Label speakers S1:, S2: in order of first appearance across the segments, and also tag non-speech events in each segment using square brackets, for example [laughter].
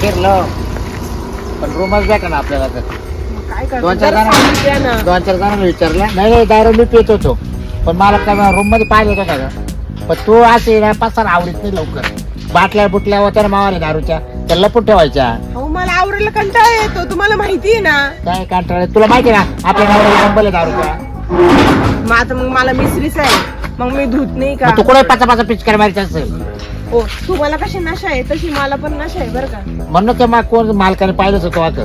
S1: फिरलं पण रूमच भेटा ना आपल्याला तर? दोन चार. दोन चार जणांना विचारलं. नाही नाही दारू मी पित होतो पण मला काय रूममध्ये पाहिलं होतं का? पण तू असे पाच आवडत नाही लवकर बाटल्या बुटल्या होत्या ना मावाले दारूच्या. त्या लपून ठेवायच्या
S2: मला आवरायला कंटाळा येतो तुम्हाला माहिती आहे ना?
S1: काय कंटाळे तुला माहिती ना? आपल्या नावाला नंबरले दारूच्या
S2: मग आता मग मला मिसरीच आहे. मग मी धुत नाही का?
S1: तू कुठे पाचा पाचा पिचकार मारायचं असेल
S2: हो तुम्हाला कशी नशा आहे? तशी मला पण नशा आहे बरं का.
S1: म्हणून ते मग कोण मालकाने पाहिलंच होतं वाक?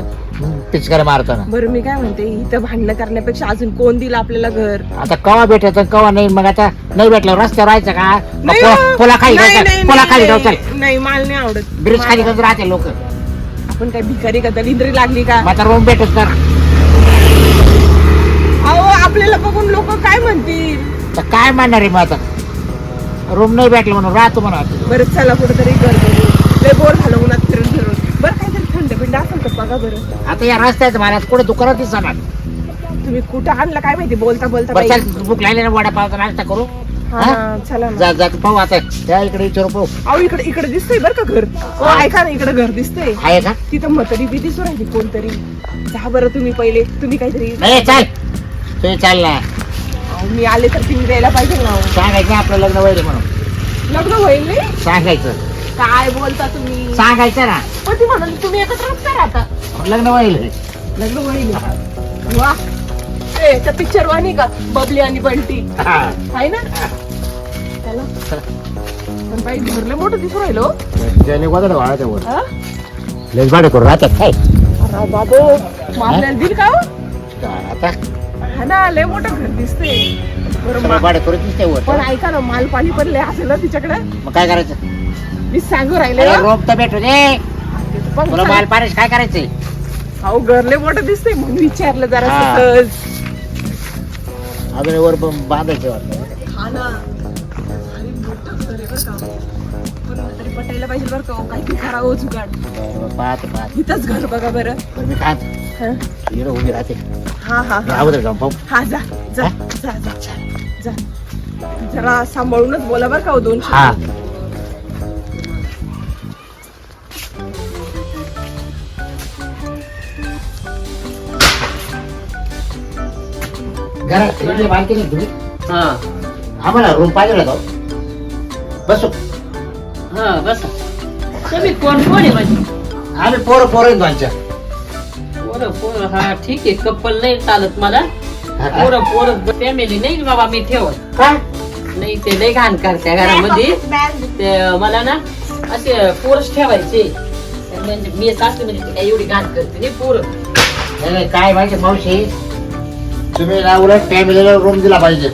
S1: पिचकार मारताना.
S2: बरं मी काय म्हणते इथं भांडणं करण्यापेक्षा अजून कोण दिलं आपल्याला घर?
S1: आता कवा भेटायचं कवा नाही? मग आता नाही भेटलं रस्त्यावर राहायचं का? मग
S2: नाही
S1: पुला-
S2: हो.
S1: पुला खाली
S2: नाही,
S1: जाऊ
S2: नाही,
S1: चल. पुला खाली जाऊ
S2: नाही.
S1: चल.
S2: नाही मला नाही आवडत.
S1: ब्रिज खाली जाऊन राहते लोक.
S2: आपण काय भिकारी का दलिंद्री लागली का?
S1: मग आता रूम भेटत तर
S2: अहो आपल्याला बघून लोक काय म्हणतील?
S1: तर काय मानणार आहे मग आता? रूम नाही भेटलं म्हणून राहतो म्हणा
S2: बरं चला कुठेतरी घर बघू लय बोर झालं उन्हात फिरून फिरून. बरं काहीतरी थंड बिंड असेल तर बघा बरं.
S1: आता या रस्त्यात मला कुठे दुकानात दिसणार
S2: तुम्ही कुठं आणलं काय माहिती? बोलता बोलता
S1: बरं
S2: बाई.
S1: चल भूक लागली ना वडापावचा नाश्ता करू.
S2: हा चला ना.
S1: जा जा पाहू आता. त्या इकडे विचारू पाहू.
S2: अहो इकडे इकडे दिसतंय बरं का घर. हो. ऐका ना इकडे घर दिसतंय.
S1: आहे का?
S2: तिथं म्हातारी बी दिसू राहिली कोणतरी. जा बरं तुम्ही पहिले. तुम्ही काहीतरी
S1: चाल. तुम्ही चाल ना
S2: मी आले तर तुम्ही द्यायला पाहिजे ना.
S1: सांगायचं आपलं लग्न वैर म्हणून.
S2: लग्न होईल नाही
S1: सांगायचं.
S2: काय बोलता तुम्ही?
S1: सांगायचं ना.
S2: पण ती म्हणाली तुम्ही एकत्रच काय राहता
S1: लग्न वैल
S2: लग्न होईल. वा. ए त्या पिक्चर वाणी का? बबली आणि बंटी. आहे ना? त्याला. पण बाई घरले मोठं दिसू राहिलो
S1: त्याने वर? लेस भाडे करून राहतात काय?
S2: अरे बाबो मग आपल्याला दिल का हो? ना लय मोठं घर मा-
S1: भाडे करून दिसते वर.
S2: पण ऐका ना माल पाणी पण लय असेल ना तिच्याकडे.
S1: मग काय करायचं?
S2: मी सांगू राहिले
S1: अरे
S2: ना.
S1: रोप तर भेटू दे
S2: पण
S1: तुला माल पाण्यास काय करायचंय?
S2: अहो घर लय मोठं दिसतंय म्हणून विचारलं जरा
S1: हा.
S2: सहज.
S1: अजून वर पण बांधायचं वाटतं.
S2: हा ना. अरे मोठं घर आहे बरं का. पण तरी पटायला पाहिजे बरं का हो, काहीतरी करावं जुगाड.
S1: बरं, पाहतो पाहतो.
S2: इथंच घर बघा बरं.
S1: बरं मी काय
S2: हा?
S1: इकडं उभी राहते
S2: हा हा
S1: मी
S2: हा
S1: अगोदर जाऊन पाहू
S2: हा जा जा? जा जा जा जरा सांभाळूनच बोला बरं का हो दोन
S1: हा
S2: शब्द.
S1: घरात इकडे बांधते नाही तुम्ही
S3: हा
S1: आम्हाला रूम पाहिजे होता बसू
S3: हा बस तुम्ही कोण कोण आहे माझी
S1: आम्ही पोरं पोरं आहेत दोनच्या
S3: पोरं पोरं हा ठीक आहे कप्पल नाही चालत मला.
S1: हा का?
S3: पोरं पोरं फॅमिली नाही बाबा मी ठेवत.
S1: का
S3: नाही ते लय घाण करत्या घरामध्ये. ते मला ना असे पोरच ठेवायचे. म्हणजे मी सासू म्हणजे ती काय एवढी घाण करते नाही पोरं
S1: काय माहिती मावशी? तुम्ही ना उलट फॅमिलीला रूम दिला पाहिजे.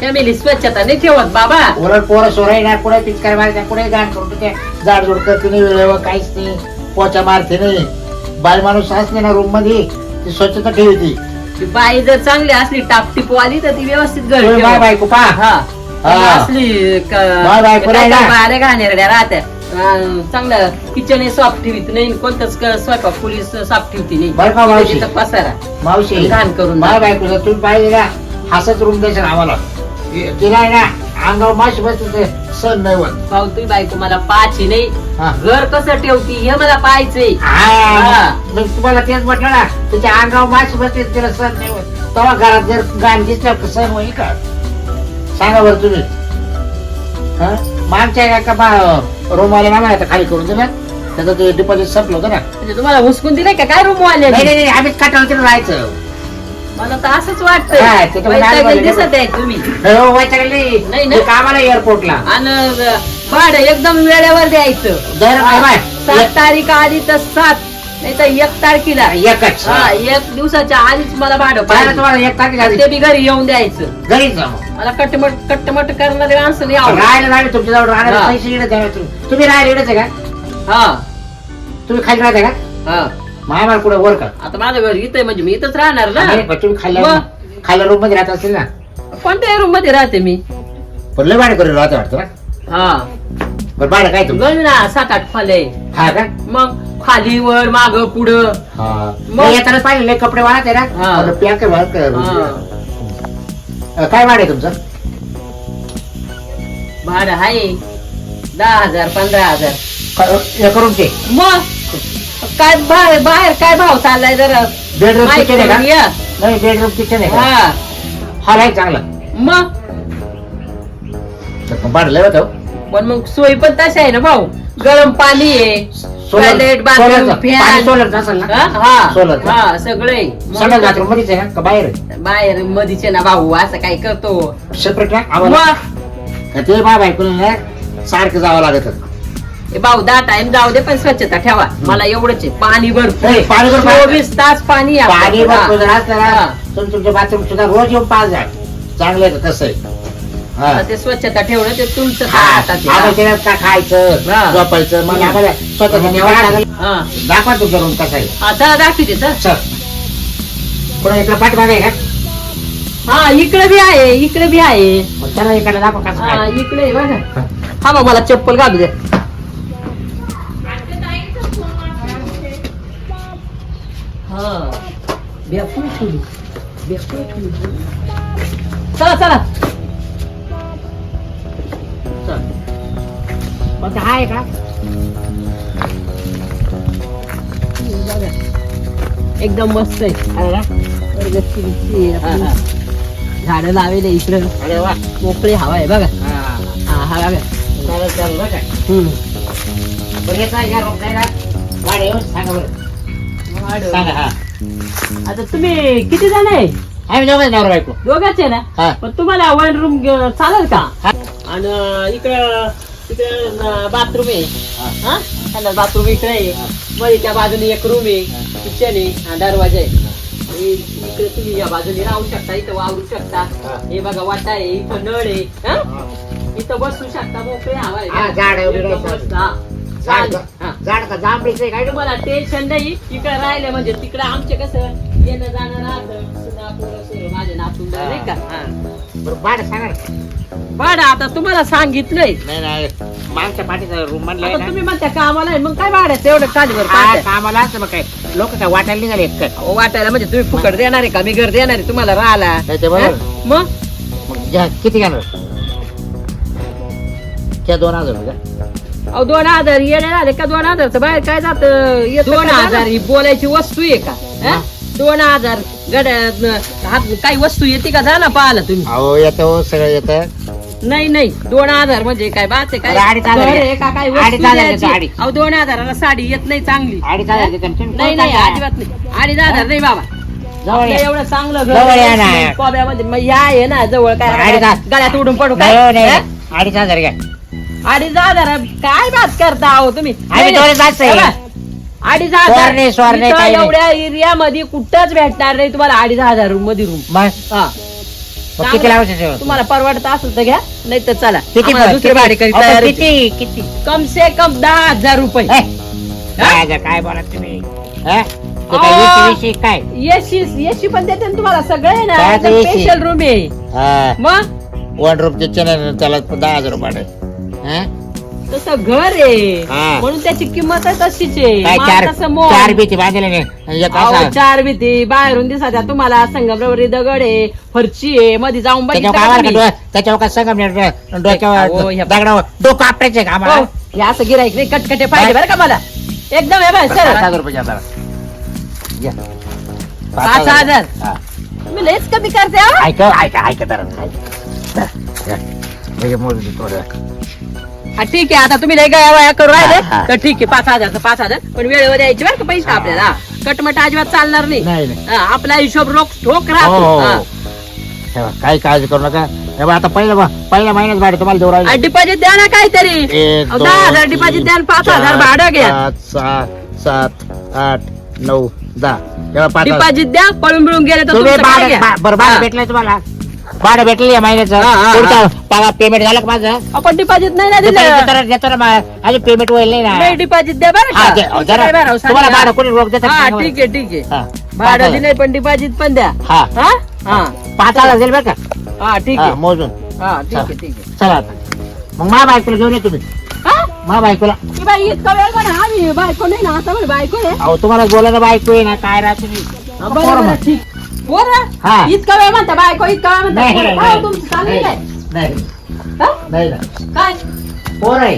S3: फॅमिली स्वच्छता नाही ठेवत बाबा.
S1: उलट पोरं सोराई ना कुठे पिचकार मारायचा कुठे गाण करून ते जाड जोड करते नाही वेळेवर काहीच नाही. पोचा मारते नाही. बाय माणूस असते ना रूममध्ये ती स्वच्छता ठेवते.
S3: ती बाई जर चांगली असली टापटीप आली तर ती व्यवस्थित घर
S1: बाय. बायको पा
S3: हा.
S1: हा.
S3: असली
S1: बाय बाय, पुन्हा
S3: काय
S1: ना.
S3: बाहेर घाणेरड्या राहत्या. अं, चांगलं किचन सॉफ्ट ठेवीत नाही कोणतंच क- स्वयंपाक पोलीस सॉफ्ट ठेवती नाही.
S1: बरं का मावशी?
S3: तिथं पसारा.
S1: मावशी
S3: घाण करून
S1: बाय बायको जर तुम्ही पाहिजे ना हसत रूम द्यायचं ना आम्हाला? तिला आहे ना अंगावर माशी बसते सण नाही होत.
S3: भाऊ तुम्ही बायको मला पाहायची नाही.
S1: हा.
S3: घर कसं ठेवती हे मला पाहायचंय.
S1: हा,
S3: हा.
S1: मग तुम्हाला तेच म्हटलं ना तिच्या अंगावर माशी बसते तिला सण नाही होत. तेव्हा घरात जर गाण दिसलं सण होईल का? सांगा बरं तुम्ही. हा? मागच्या एका रूम वाले ना आता खाली करून दिलं. त्याचं ते डिपॉझिट संपलं होतं ना.
S3: म्हणजे तुम्हाला हुसकून दिलंय का? काय रूम वाले
S1: नाही नाही नाही, आम्हीच काटावरती राहायचं.
S3: मला तर असंच
S1: हा,
S3: दिसत आहे तुम्ही.
S1: हो, वैतागली.
S3: नाही ना.
S1: ते कामाला एअरपोर्टला
S3: आणि भाडं एकदम वेळेवर द्यायचं.
S1: दर
S3: सात तारीख आधी तर सात नाही तर एक तारखेला.
S1: एकच.
S3: हा एक दिवसाच्या आधीच मला भाडं
S1: पाहिलं
S3: पाहिजे.
S1: तुम्हाला एक तारखेला आधी.
S3: ते बी घरी येऊन द्यायचं.
S1: घरीच जा मग.
S3: मला कटमट कट्टमट करणारे माणसं नाही आवडत.
S1: राहायला राहिले तुमच्याजवळ राहण्याला
S3: हा.
S1: पैसे इकडे द्यावे तुम्ही. तुम्ही राहायला इकडेच आहे का?
S3: हा.
S1: तुम्ही खाली राहता का?
S3: हा.
S1: मायामार कुठे वर का?
S3: आता माझं घर इथं आहे म्हणजे मी इथंच राहणार ना.
S1: पण तुम्ही खाल्ल्या
S3: मग?
S1: खाल्ल्या रूममध्ये राहत असेल ना?
S3: कोणत्या रूममध्ये राहते मी?
S1: पण लय भाडे करून राहते वाटतं ना.
S3: हा.
S1: बरं भाडं काय तुमचं
S3: गण ना सात आठ फले
S1: हा का?
S3: मग खाली वर माग पुढं.
S1: हा.
S3: मग?
S1: मग येतानाच पाहिजे लय कपडे वाळत आहे ना.
S3: हा.
S1: म्हणलं प्या काय वाळत काय
S3: हा.
S1: अं, काय भाडं आहे तुमचं?
S3: भाडं आहे दहा हजार पंधरा हजार.
S1: क- एका रूमचे
S3: मग? काय बाहेर बाहेर काय भाव चाललाय जरा?
S1: बेडरूम
S3: माहिती
S1: किचन आहे का. नाही बेडरूम किचन आहे का?
S3: हा.
S1: हॉल आहे चांगला.
S3: मग?
S1: भाडं लय होतं
S3: पण मग सोय पण तशी आहे ना भाऊ. गरम पाणी आहे टॉयलेट बाथरूम
S1: सोलरचं. पाणी
S3: फॅन
S1: सोलरचं असेल ना?
S3: हा
S1: सोलरचं.
S3: हा सगळे.
S1: सगळं बाथरूम मध्येच आहे ना? का बाहेर?
S3: बाहेर मधीचे ना भाऊ? असं काय करतो?
S1: सेपरेट ना? आम्हाला
S3: मग?
S1: का ते बाबा ऐकून ना सारखं जावं लागत.
S3: ए भाऊ दहा टाइम जाऊ दे पण स्वच्छता ठेवा. मला एवढंच आहे. पाणी भरपूर
S1: नाही, पाणी भरपूर आहे.
S3: चोवीस तास पाणी आहे
S1: पाणी
S3: आपल्याकडं.
S1: भरपूर जर असलं
S3: हा.
S1: ना तुम्ही तुमच्या बाथरूम सुद्धा रोज येऊन पाच जा चांगलं आहे का? कसं आहे? हा.
S3: आता ते स्वच्छता ठेवणं ते तुमचं. हातात आहे.
S1: आम्हाला त्याच्यात का खायचं. झोपायचं मग आम्हाला स्वतःचं निवारा लागेल.
S3: हा.
S1: दाखवा तुमचा रूम कसा आहे.
S3: हा, चला दाखवते
S1: सर. पुन्हा इकडे पाठीमागे आहे का?
S3: हा इकडे बी आहे इकडे बी आहे.
S1: मग इकडे दाखवा कसं
S3: हा
S1: आहे
S3: इकडे आहे बघा. हा मग मला चप्पल घालू दे हा बॅग ठेवली बॅग ठेवली चला चला चल.
S1: मग ते आहे का
S3: बघा. एकदम मस्त आहे
S1: अरे वा.
S3: गच्ची बिच्ची आहे आपली. झाडं लावेले इकडं
S1: अरे वा
S3: मोकळी हवा आहे बघा
S1: हा.
S3: हा हा बघा
S1: चालेल चालेल बरं का
S3: हम्म.
S1: बरं येता या रूम नाही ना वाढ येऊन सांगा बरं सांगा हा
S3: आता तुम्ही किती जण आहे?
S1: आम्ही दोघं नवरा बायको.
S3: दोघाच आहे ना?
S1: हा.
S3: पण तुम्हाला वन रूम चालेल का?
S1: हा.
S3: आणि इकडं इकडं बाथरूम आहे.
S1: हा.
S3: हा? त्याला बाथरूम इकडे आहे. त्या बाजूने एक रूम आहे. किचन आहे. हा दरवाजा आहे. आणि इकडे तुम्ही या बाजूने राहू शकता. इथं वावरू शकता.
S1: हा.
S3: हे बघा वाटा आहे. इथं नळ आहे. हा?
S1: हा.
S3: इथं बसू शकता मोकळे हवा आहे.
S1: हा, झाड आहे, उभी का जांभळीचं आहे काय
S3: तुम्हाला टेन्शन नाही. इकडे राहिले म्हणजे तिकडे आमचे कसं येणं जाणं राहतं सुना पोरं सोरं माझे नातून नाही का? हा.
S1: बरं भाडं सांगा ना.
S3: बरं आता तुम्हाला सांगितलंय.
S1: नाही नाही मागच्या पाठीचा रूम म्हणलं आहे
S3: आता
S1: ना.
S3: तुम्ही म्हणता कामाला आहे, मग काय भाड्याचं एवढं कालीवर
S1: हा,
S3: पाहताय?
S1: कामाला असं मग काय? लोक काय वाटायला निघाले एक काय
S3: अहो, वाटायला म्हणजे तुम्ही फुकट देणार आहे का? मी घर देणार आहे तुम्हाला राहायला.
S1: नाही ते बरोबर.
S3: हा? मग
S1: किती घेणार? त्या दोन हजार का?
S3: अहो दोन हजार येणे आले का दोन हजारचं बाहेर काय जात दोन हजार ही बोलायची वस्तू आहे का हा? दोन हजार गड्या हात काही वस्तू येते का जा ना पाहाला तुम्ही
S1: अहो येतं हो, सगळं येतं
S3: नाही नाही दोन हजार म्हणजे काय बात आहे काय
S1: अरे, अडीच हजार
S3: घर
S1: घ्या.
S3: आहे का काय
S1: अडीच
S3: वस्तू
S1: हजार
S3: द्यायची?
S1: देतो, अडीच.
S3: अहो दोन हजाराला साडी येत नाही चांगली
S1: अडीच हजार देतो ना. तुम्ही
S3: नाही नाही? अजिबात नाही अडीच हजार नाही बाबा
S1: जवळ
S3: आपलं
S1: या.
S3: एवढं चांगलं घर
S1: जवळ या
S3: आहे,
S1: ना.
S3: कोब्यामध्ये मग या आहे ना जवळ काय
S1: अडीच हजार.
S3: गळ्यात उडून पडू
S1: नाही
S3: काय
S1: नाही
S3: हा?
S1: अडीच हजार घ्या
S3: अडीच हजार काय बात करता तुम्ही.
S1: जास्त आहे.
S3: बघा, अडीच हजार इथं
S1: काही नाही.
S3: एवढ्या एरियामध्ये कुठंच भेटणार नाही तुम्हाला अडीच हजार रूममध्ये रूम
S1: मग?
S3: हा.
S1: मग किती लावायचं
S3: तुम्हाला परवडत असेल तर घ्या नाही तर चला.
S1: किती
S3: आम्हाला दुसरी भाडे करी
S1: अहो,
S3: तयार
S1: पण
S3: आहे.
S1: किती किती?
S3: कम से कम दहा हजार रुपये.
S1: काय हजार, काय बोला तुम्ही? हा? ते काय
S3: अहो.
S1: वीस- वीस काय?
S3: येशी येशी पण देते ना तुम्हाला सगळं
S1: काय
S3: ना
S1: ते AC?
S3: स्पेशल रूम आहे. मग?
S1: वन रूम किचन आहे, त्याला दहा हजार रुपये भाडं.
S3: तसं घर आहे
S1: हा.
S3: म्हणून त्याची किंमत आहे तशीच आहे
S1: काय चार
S3: तसं मोल.
S1: चार भीती बांधले नाही एक
S3: अहो,
S1: असा
S3: चार भीती बाहेरून दिसाच्या तुम्हाला संगमरवरी दगड आहे फरची आहे मध्ये जाऊन
S1: त्याच्यावर
S3: बघितलं का तुम्ही?
S1: त्याच्यावर काय सांगा
S3: अहो,
S1: डोक्यावर
S3: हे-
S1: दगडावर डोकं आपटायचं का आम्हाला
S3: हो, हे असं गिराईक नाही कटकटे पाहिजे बरं का मला एकदम आहे
S1: पाच
S3: सर
S1: हजार रुपये घ्या.
S3: पाच हजार.
S1: हा.
S3: तुम्ही लयच कमी करते हो.
S1: ऐका ऐका ऐका जरा ऐका. घ्या. मोजून दे थोडं.
S3: हा, ठीक आहे आता तुम्ही गया वया करू राहिले.
S1: हा, हा.
S3: तर ठीक आहे पाच हजार तर पाच हजार. पण वेळेवर द्यायचे बरं का पैसे आपल्याला. कटमट अजिबात चालणार नाही.
S1: नाही नाही.
S3: हा, आपला हिशोब रोख ठोक
S1: हो,
S3: राहतो
S1: हो,
S3: हा.
S1: हो. तेव्हा काही काळजी करू नका. तेव्हा आता पहिल्या पहिल्या महिन्यात भाडे तुम्हाला देऊ राहिले.
S3: डिपॉझिट द्या ना काहीतरी.
S1: एक,
S3: अहो,
S1: दोन,
S3: दहा हजार डिपॉझिट द्या आणि पाच
S1: चार,
S3: हजार भाडं घ्या.
S1: पाच सहा सात आठ नऊ दहा. तेव्हा पाच हजार.
S3: डिपॉझिट द्या पळून बिळून गेले तर
S1: तुम्ही
S3: तुमचं काय
S1: भाडं
S3: घ्या.
S1: बरं भाडं
S3: हा.
S1: भेटलंय तुम्हाला? भाडं भेटलं या महिन्याचं.
S3: हा, हा,
S1: पुढचा पगार पेमेंट झालं का माझं?
S3: आपण डिपॉझिट नाही ना दिलं.
S1: देतो ना मा- अजून पेमेंट होईल नाही
S3: नाही
S1: ना
S3: डिपॉझिट द्या बरं
S1: हा, दे- जरा
S3: काय
S1: तुम्हाला
S3: सांगा.
S1: भाडं कोणी रोख देतात?
S3: हा
S1: का?
S3: ठीक आहे ठीक आहे.
S1: हा.
S3: भाडं. दिलंय पण डिपॉझिट पण द्या.
S1: हा.
S3: हा? हा.
S1: पाच हजार दिले बरं का?
S3: हा ठीक
S1: हा,
S3: आहे
S1: मोजून.
S3: हा ठीक आहे ठीक आहे.
S1: चला आता. मग मा बायकोला घेऊन ये तुम्ही.
S3: हा?
S1: मा बायकोला.
S3: बाई इतका वेळ पण आम्ही बायको नाही ना आता बायको आहे.
S1: अहो तुम्हाला बोलायला बायको आहे ना काय राहा तुम्ही
S3: हा, बरं बरं. ठीक.
S1: हा.
S3: इतका वेळ म्हणता बायको इतका वेळ
S1: नाही,
S3: म्हणता
S1: नाही,
S3: हो, तुमचं. काय?
S1: नाही
S3: हा?
S1: नाही ना
S3: काय?
S1: पोर आहे.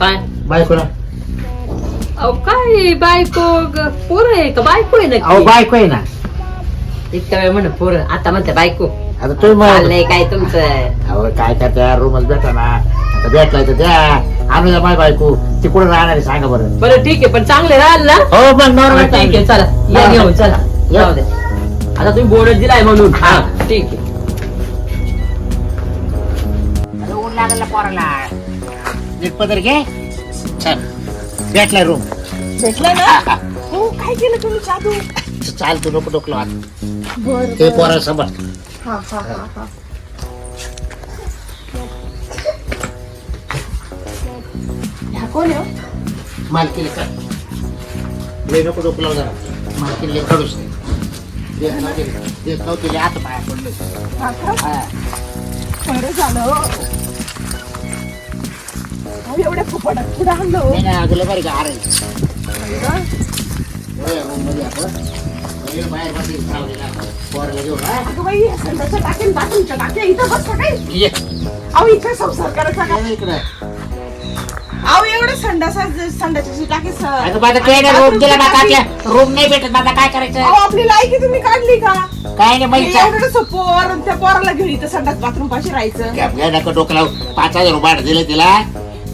S3: काय?
S1: बायकोला.
S3: अहो काय बायको ग- पोरं आहे का? बायको आहे
S1: अहो
S3: नक्की
S1: बायको आहे ना.
S3: वेळ पोरं. आता म्हणते बायको.
S1: आता तुम्ही
S3: चाललंय काय तुमचं?
S1: अहो काय करत्या? रूमच भेटा ना. आता भेटलाय तर द्या. आणू द्या बायको. ती कुठे राहणार आहे? सांगा बरं.
S3: बरं ठीक आहे पण चांगले राहाल ना?
S1: हो मग नॉर्मल
S3: ठीक आहे चला या. घेऊन चला.
S1: या.
S3: जाऊ दे आता तुम्ही बोर्ड दिलाय म्हणून. हा ठीक आहे.
S1: ऊन लागला पोराला. नीट पदर घे. चल. भेटलाय रूम
S2: भेटला ना? हो काय केलं तुम्ही जादू
S1: चाल तू नको डोकलो आत
S2: बर
S1: ते पोरा समज
S2: हा हा हा हा. ह्या कोण आहे हो?
S1: मालकीला कर. लय नको डोकलो जरा. मालकीला लय नाही देत नव्हते देत नव्हते लय हात पाया पडले
S2: का?
S1: हा.
S2: बरं झालं हो. अहो, एवढ्या फुफाटात पुढे आणलं हो.
S1: नाही नाही अगोदर बरं का अरे
S2: अरे वा.
S1: रूममध्ये आपण पहिले बाहेर बसली सावलीला पोराला घेऊन हा
S2: अगं बाई, या संडासच्या टाक्या, बाथरूमच्या टाक्या, इथं बसता काय?
S1: ये
S2: अहो, इथं संसार करायचा का?
S1: ये इकडं
S2: अहो, एवढं संडासा संडासाची टाकी
S1: अगं माझं नाही रूम दिला ना आपल्या रूम नाही भेटत माझा काय करायचं?
S2: अहो, आपली लायकी तुम्ही काढली का?
S1: काय नाही
S2: एवढं पोर आणि त्या पोराला घेऊन इथं संडास बाथरूम पाशी राहायचं.
S1: गॅप घ्या नका डोकं लावून पाच हजार रुपये दिले तिला.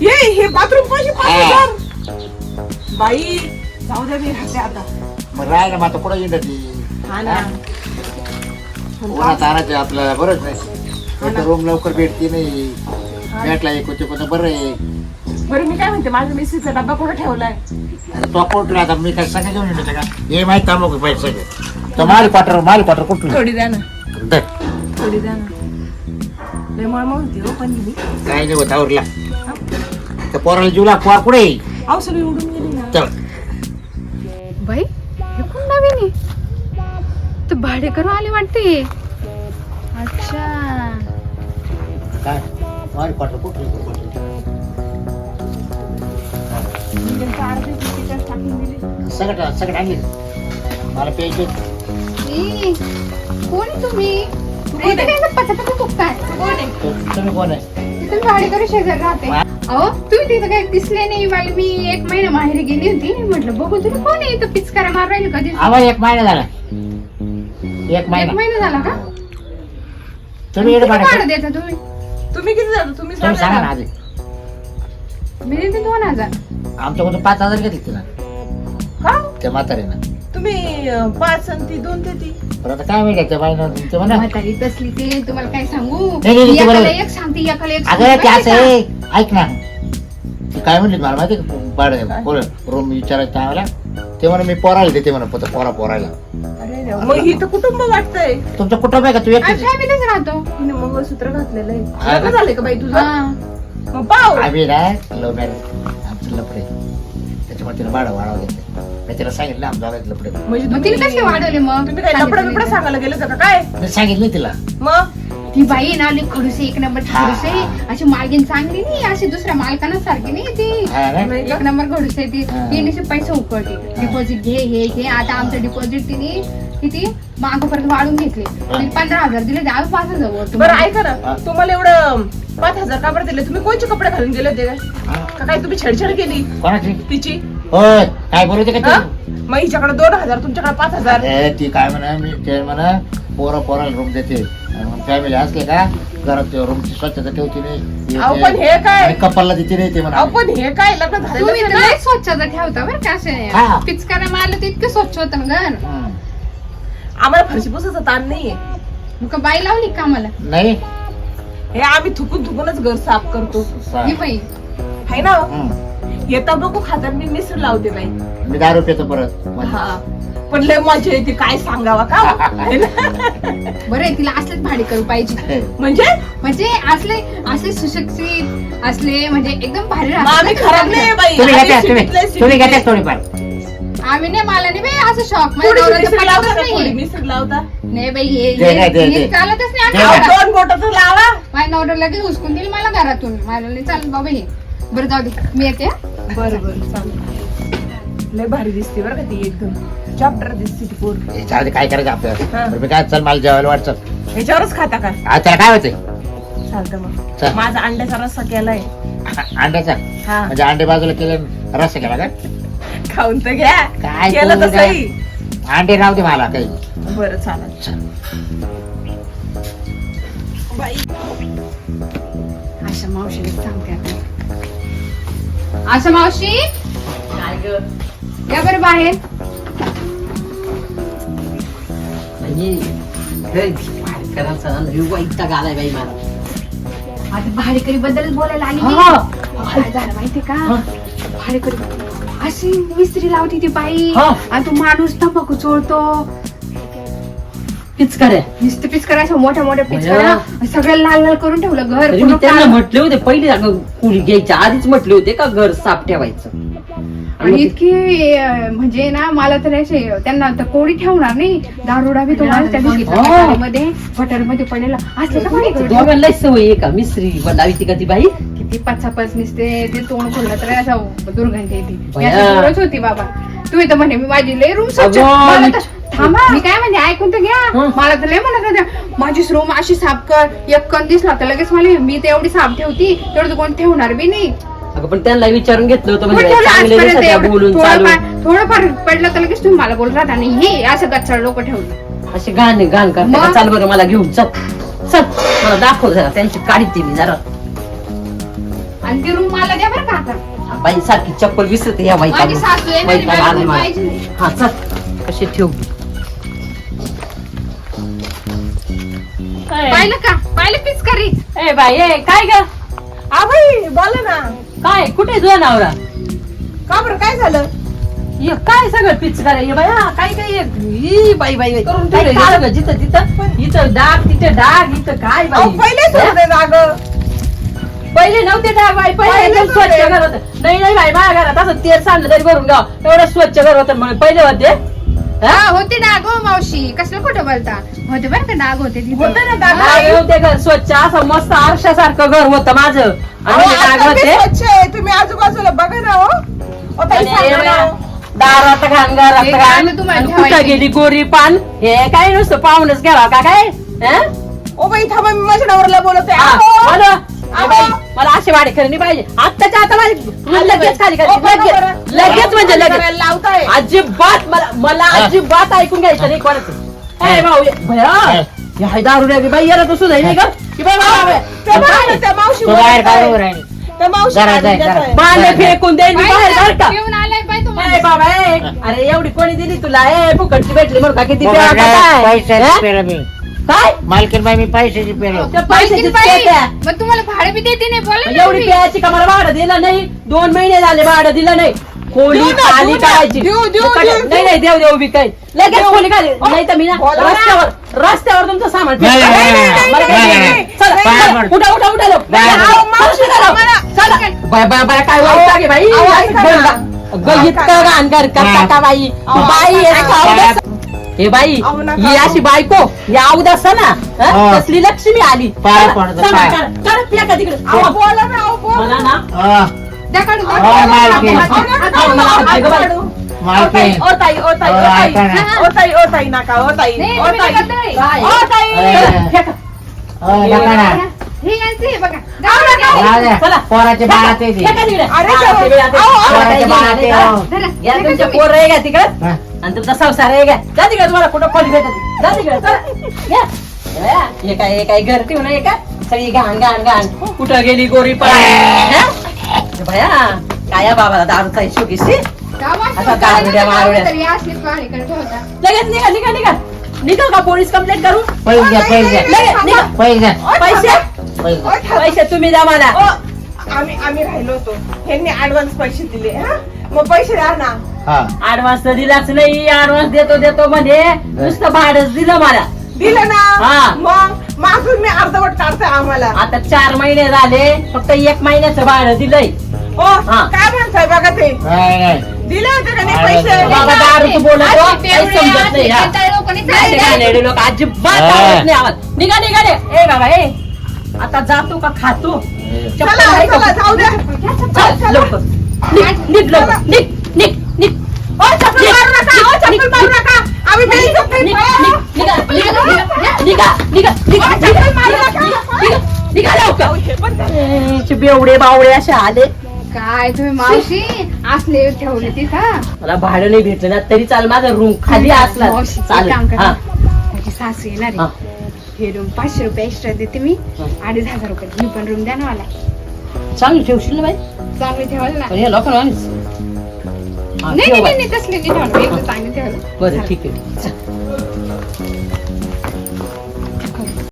S2: ये हे बाथरूम पाशी पाच
S1: हा.
S2: हजार. बाई जाऊ द्या मी राहते आता.
S1: मग येणार ती?
S2: हा ना.
S1: आपल्याला? बरंच नाही. रूम लवकर भेटते नाही. भेटला एक होते कोणतं बरं आहे.
S2: बरं मी काय म्हणते माझ्या मिस्त्रीचा डब्बा कुठे ठेवलाय?
S1: आता तो कोण आता मी काय सगळं घेऊन येतो का? हे माहीत तो माल क्वार्टर माल क्वार्टर
S2: थोडी द्या ना. थोडी द्या ना. लय मळमळ होती हो पण मी.
S1: काय नाही होत आवरला. त्या पोराला जीवला पोर कुठे आहे?
S2: अहो सगळी उडून गेली ना.
S1: चल.
S4: बाई हे कोण नवीन आहे? तर भाडे करून आले वाटते. अच्छा.
S1: काय? माल क्वार्टर कुठलं सगळं सगळं आणली मला प्यायचे
S4: ई, कोण आहे तुम्ही? पचापचा
S1: कोण आहे?
S4: तुम्ही भाडे करून शेजार राहते. अहो तुम्ही तिथं काही दिसले नाही मला मी एक महिना माहेर गेली होती. म्हटलं बघू तुम्ही कोण आहे? इथं पिचकारा मार राहिले कधी
S1: आवाज एक महिना झाला. एक
S4: एक
S1: महिना
S4: महिना झाला का?
S1: तुम्ही येडे
S4: किती
S1: पाडा
S4: भाडं देता तुम्ही?
S2: तुम्ही किती जातो? तुम्ही
S1: तुम्ही सांगा ना
S2: सांगा
S1: आधी.
S4: मी देते दोन हजार.
S1: आमच्याकडून पाच हजार घेतले तिला.
S2: का?
S1: त्या म्हातारीनं.
S2: तुम्ही अं, पाच आणि ती दोन ते ती
S1: पण आता काय माहिती त्या बाईनं ते म्हणा.
S4: म्हातारी तसली ते तुम्हाला काय सांगू?
S1: नाही, नाही, ते
S4: एकाला
S1: बरोबर.
S4: एक सांगते एकाला एक
S1: अगं ते असं
S4: माहिती?
S1: ऐक ना. ती काय म्हणली मला माहिती का? रूम विचारायचं आम्हाला. ते म्हणा मी पोरायला देते म्हणा पोरा पोरायला.
S2: अरे देवा. मग ही तर कुटुंब वाटतंय.
S1: तुमचं कुटुंब आहे का? तू
S4: का?
S1: एकटीच
S4: आणि फॅमिलीच राहतो.
S2: तिने मंगळसूत्र घातलेलं आहे.
S1: का?
S2: लग्न झालंय का बाई तुझं.
S1: आम्ही ना लव्ह मॅरेज आमचं लपडे त्याच्यामुळे तिला भाडं वाढवलं घेतलं. मी तिला सांगितलं आमचं आलं लपडे
S2: म्हणजे
S4: मग तिने कसे वाढवले मग?
S2: तुम्ही काय लपडा बिपडा सांगायला गेलं होतं का? काय?
S1: मी सांगितलं तिला.
S2: मग?
S4: ती बाई ना लई खडूस आहे, एक नंबर. खडूस आहे अशी मालकीन चांगली नाही अशी दुसऱ्या मालकांना सारखी नाही ती.
S1: हा ना?
S4: एक नंबर खडूस आहे ती.
S1: हा.
S4: तिने पैसे उकळते. डिपॉझिट घे हे घे. आता आमचं डिपॉझिट तिने किती? माग परत वाढून घेतले. पंधरा हजार दिले ते आम्ही पाच हजार वर
S2: बरं
S4: तुम्हाला.
S2: ऐका
S1: हा.
S2: ना तुम्हाला एवढं पाच हजार का बरं दिले? तुम्ही कोणचे कपडे घालून गेले होते काय
S1: हा?
S2: का काय तुम्ही छेडछाड केली?
S1: कोणाची?
S2: तिची?
S1: होय. काय का
S2: हा?
S1: तू
S2: मग हिच्याकडे दोन हजार तुमच्याकडे पाच हजार.
S1: अरे ती काय म्हणा मी ते म्हणा पोरं पोराला रूम देते. फॅमिली असले का घरात रूमची स्वच्छता ठेवते नाही
S2: अहो, पण हे काय?
S1: आणि कपलला देते नाही ते म्हणा.
S2: अहो पण हे काय? लग्न झालेलं
S4: तुम्ही
S2: आहे
S4: तर
S2: ना?
S4: लई स्वच्छता ठेवता बरं का असे.
S1: हा.
S4: पिचकारा मारलं तर इतकं स्वच्छ होतं ना घर.
S1: हम्म.
S2: आम्हाला फरशी पुसायचा ताण नाहीये.
S4: मग का बाई लावली का आम्हाला?
S1: नाही.
S2: हे आम्ही थुकून थुकूनच घर साफ करतो.
S4: ही बाई.
S2: है ना. येता बघू खातात मी मिसळ लावते बाई.
S1: मी दारू पितो परत.
S2: हा. पण लय मजा येते काय सांगावा का? [laughs] है ना?
S4: बरं आहे, तिला असलेच भाडे करू पाहिजे.
S2: म्हणजे?
S4: म्हणजे असले असे सुशिक्षित असले म्हणजे एकदम भारी
S2: मग आम्ही खराब नाही बाई.
S1: तुम्ही
S2: आम्ही
S1: तुम्ही. घेत्यास थोडीफार.
S4: आम्ही नाही मला नाही बाई असं शॉक
S2: थोडी
S4: मध्ये
S2: मिसळ लावता का?
S4: नाही
S2: थोडी मिसळ लावता?
S4: नाही बाई हे
S1: दे ना, दे, दे.
S4: चालतच नाही
S2: अहो, दोन बोट तर लावा.
S4: माझ्या नवरा लगेच हुसकून दिली मला घरातून. मला नाही चालत बाबा हे. बरं जाऊ दे मी येते हा.
S2: बरं बरं चालेल. लय भारी दिसते बरं का ती एकदम. चॅप्टर दिसते ती पोर
S1: हे जाऊ दे, काय करायचं
S2: हा.
S1: आपल्याला मी काय चल मला जेवायला वाट चल
S2: ह्याच्यावरच खाता का?
S1: आज त्याला काय होतंय?
S2: चालतं
S1: चल.
S2: मग माझा अंड्याचा रस्सा केलाय.
S1: अंड्याचा?
S2: हा.
S1: म्हणजे अंडे बाजूला केले रस केला का?
S2: खाऊन तर घ्या.
S1: काय
S2: केलं
S1: तू
S2: तसंही
S1: अंडे राहू दे मला काही.
S2: बरं चालेल. बाई.
S4: आशा मावशीला सांगते आता. आशा मावशी?
S3: काय ग?
S4: या बरं बाहेर.
S3: करायचं बाई मला.
S4: आता भाडेकरी बद्दलच बोलायला आली मी.
S3: हा.
S4: काय झालं माहितीये का. भाडेकरी अशी मिस्त्री लावती ती बाई.
S3: हा.
S4: आणि तो माणूस तंबाखू चोळतो.
S3: पिचकाऱ्या
S4: नुसतं पिच करायचं मोठ्या मोठ्या पिच
S3: बया.
S4: सगळं लाल लाल करून ठेवलं घर
S3: तरी मी
S4: पूर्ण
S3: त्यांना
S4: काळं.
S3: म्हटले होते पहिले अगं कुणी घ्यायच्या आधीच म्हटले होते का घर साफ ठेवायचं?
S4: आणि
S3: आणि
S4: इतकी अं, म्हणजे ना मला तर असे त्यांना तर कोडी ठेवणार नाही. दारुडा बी तो माणूस त्या दिवशी
S3: हा.
S4: मध्ये हॉटेल मध्ये पडलेला. असले का
S3: सवय आहे का? मिस्त्री लावी का ती बाई?
S4: किती पचापच निसते ते तोंड खोललं तर असं दुर्गंधी येते. मी
S3: बया.
S4: अशी पोरच होती बाबा. तू इथं म्हणे मी माझी लय रूम स्वच्छ
S3: अगं,
S4: मला
S3: मी-
S4: तर- थांबा मी काय म्हणजे ऐकून तर घ्या.
S3: हं.
S4: मला तर लय म्हणत होत्या माझी रूम अशी साफ कर. एक कण दिसला तर लगेच मला मी तर एवढी साफ ठेवती. तेवढं तर कोण ठेवणार बी नाही.
S3: अगं पण त्यांना विचारून घेतलं होतं
S4: कोण
S3: म्हणजे
S4: ठेवलं
S3: चांगले
S4: आजपर्यंत
S3: दिसत आहे
S4: एवढं?
S3: बोलून चालून.
S4: थोडंफार थोडंफार पडलं तर लगेच तुम्ही मला बोलत राहता. आणि हे असं गच्चाळ लोक ठेवलं.
S3: असे गाणे गाण करते का?
S4: मग?
S3: चाल बरं मला घेऊन चल. चल मला दाखव जरा. त्यांची काढते मी जरा.
S4: आणि ती रूम मला द्या बरं का आता.
S3: बाई सारखी चप्पल विसरते या
S4: माझी सासू आहे पाहिजे. नाही.
S3: हा चल. कशी ठेवू?
S4: पाहिलं का? पाहिलं पीच करी.
S3: ए बाई ए काय ग?
S2: आ बाई बोला ना.
S3: काय? कुठे तुझा नवरा?
S2: का बरं काय झालं?
S3: ये काय सगळं पिच करायला बाई हा काय काय हे? बाई बाई बाई.
S2: करून
S3: काय
S2: ठेवलंय.
S3: सगळं जिथं तिथं? इथं डाग तिथं डाग इथं काय
S2: अहो,
S3: बाई
S2: पहिलेच? होते जाग
S3: पहिले नव्हते डाग बाई पहिले एकदम स्वच्छ. घर होतं नाही नाही बाई माझ्या घरात असं तेल सांडलं तरी भरून गाव एवढं स्वच्छ घर होतं मग पहिले होते हा?
S4: होते डाग हो मावशी कसलं खोटं बोलता होते बरं का डाग होते तिथं.
S2: होते ना डाग
S3: घर स्वच्छ असं मस्त आरशासारखं घर होतं माझं आणि
S2: अहो,
S3: ते डाग
S2: आता ते
S3: होते
S2: स्वच्छ आहे तुम्ही आजूबाजूला बघा ना हो ओ, ताई,
S3: आणि
S2: सांगा ना.
S3: दारात घाण घरात
S4: हे
S3: घाण
S4: गाणं तुम्हाला
S3: आणि कुठं
S4: ठेवायचं.
S3: गेली गोरी पान हे काय नुसतं पाहूनच घ्यावा का काय हं?
S2: ओ बाई थांबा मी माझ्या नवऱ्याला बोलवते
S3: हा,
S2: अहो.
S3: बोला. मला असे वाडे खरे नाही पाहिजे. आत्ताच्या आता माझी लगेच खाली. लगेच लगेच म्हणजे लगेच.
S2: लावताय.
S3: अजिबात मला मला
S1: हा.
S3: अजिबात ऐकून घ्यायचं नाही कोणाचं. ए भाऊ भया
S1: हा.
S3: हे हाय दारू रे बाई याला सुद्धा नाही का? की बाई बाबा,
S2: त्या मावशी
S1: तो बाहेर. काय राहील.
S2: त्या मावशी
S1: जरा जाय, जरा.
S3: फेकून बाहेर का?
S4: आलाय
S3: ए
S4: तुम्हाला.
S3: बाबा ए, अरे एवढी कोणी दिली तुला? ए फुकटची भेटली म्हणून का किती प्यावा का काय?
S1: पैशाची
S3: हं?
S1: पेलं मी
S3: काय
S1: मालकीन बाई मी पैशाची पेलो
S3: त्या पैशाची
S4: माहिती बाई,
S3: पेट्या.
S4: मग तुम्हाला भाडे बी देते नाही बोला ना
S3: एवढी
S4: तुम्ही.
S3: प्यायची का मला भाडं दिलं नाही दोन महिने झाले भाडं दिलं नाही खोली
S2: देऊ ना,
S3: खाली
S2: देऊ ना.
S3: करायची
S2: देऊ, देऊ,
S3: मग काय-
S2: देऊ,
S3: नाही नाही देऊ देऊ बी काही लगेच. खोली खाली नाही तर मी ना
S2: बोला.
S3: रस्त्यावर रस्त्यावर तुमचं सामान
S1: नाही,
S3: फेकतो.
S1: नाही, नाही, नाही,
S3: मला काही
S1: नाही,
S3: नाही,
S1: नाही,
S3: नाही. चला,
S1: नाही,
S3: चला,
S1: नाही.
S3: उठा उठा उठा लोक.
S1: नाही, नाही.
S3: अहो, मावशी करा. चला. बाय बाय बाय काय वाईट आहे बाई करता का बाई बाई आहे? हे बाई
S2: अहो, नका.
S3: ही अशी बायको या अवदास ना हं?
S1: हा.
S3: कसली लक्ष्मी आली
S1: पाय
S3: चला,
S1: पडतो,
S3: चला,
S1: पाय.
S3: चला, चला, फेका तिकडे.
S2: अहो, बोला ना अहो, बोला.
S3: मला ना
S1: अं,
S4: द्या काढून, द्या
S1: अहो,
S4: काढून.
S1: मालकीन.
S2: अहो, नका काढू,
S3: मला
S2: नका
S3: हात
S2: काढू.
S3: काढू.
S2: ओ
S1: मालकीन
S2: ताई, ओ ताई, ओ ताई, ओ
S1: अहो,
S2: ताई.
S1: ऐका ना.
S2: ओ ताई, ओ ताई, नका, ओ ताई,
S4: नाही,
S2: ओ
S4: तुम्ही
S2: ताई.
S4: नका ताई.
S3: काय?
S2: ओ ताई.
S1: अरे.
S3: चला, फेका.
S1: अं, नका ना
S4: हे यांचे आहे बघा
S2: अहो, नका.
S1: राहू द्या.
S3: चला.
S1: पोराचे बाळा ते दे.
S3: फेका तिकडे.
S2: अरे, चला.
S3: तिकडे आता.
S2: अहो, अहो.
S3: पोराचे बाळा ते, हो.
S4: धरा.
S3: या
S4: हे
S3: तुमच्या
S4: का
S3: पोर आहे का तिकडे
S1: हं.
S3: आणि तुमचा संसार आहे का? जा तिकडे तुम्हाला कुठं खोली भेटत जा तिकडे चला. या. या. हे काय हे काय घर ठेवून आहे का? सगळी घाण घाण घाण. कुठं गेली गोरी पण भया काय या बाबाला दारूचा आता
S4: असलीच भाडेकरी ठेवता.
S3: लगेच निघा निघा निघा. निघा का पोलीस कंप्लेंट करू
S1: पैसे पैसे.
S3: लगेच निघा. तुम्ही द्या मला.
S2: आम्ही आम्ही राहिलो होतो. ह्यांनी ऍडव्हान्स पैसे दिले हा? मग पैसे द्या ना
S3: ऍडव्हान्स तर दिलाच नाही ऍडव्हान्स देतो देतो म्हणे. नुसतं भाडंच दिलं मला.
S2: दिलं ना?
S3: हा.
S2: मग मागून मी अर्धवट काढते आम्हाला.
S3: आता चार महिने झाले फक्त एक महिन्याचं भाडं दिलंय.
S2: ओ
S3: हा.
S2: काय म्हणताय बघा ते?
S1: नाही नाही.
S2: दिले होते का नाही
S1: अरे,
S2: पैसे?
S3: बाबा बोलत हो, काही समजत नाही हा. नाही. नाही, नाही, लोक अजिबात
S1: हा.
S3: आवडत नाही आवाज. निघा निघा रे. ए बाबा ए. आता जातो का खातो? चप्पल
S2: चला
S3: आहे का?
S2: चला जाऊ द्या.
S3: चल, लवकर. निघ निघ लवकर. निघ निघ. बेवडे बावडे असे आले.
S4: काय तुम्ही मावशी? असले ठेवले तिथं?
S3: मला भाडं नाही भेटलं ना तरी चाल माझा रूम खाली असला.
S4: मावशी, एक
S3: चालेल.
S4: काम करा.
S3: हा.
S4: माझी सासू येणार
S3: हा.
S4: आहे. हे. रूम पाचशे रुपये एक्स्ट्रा देते मी.
S3: हा.
S4: अडीच हजार रुपये. मी पण रूम द्या ना मला
S3: चांगली ठेवशील ना बाई.
S4: चांगली ठेवाल ना.
S3: पण या लोकांना हा,
S4: नाही
S3: ठेव
S4: नाही
S3: बाई.
S4: नाही तसले नाही ठेवलं मी एकदा चांगली ठेवलं
S3: बरं ठीक आहे.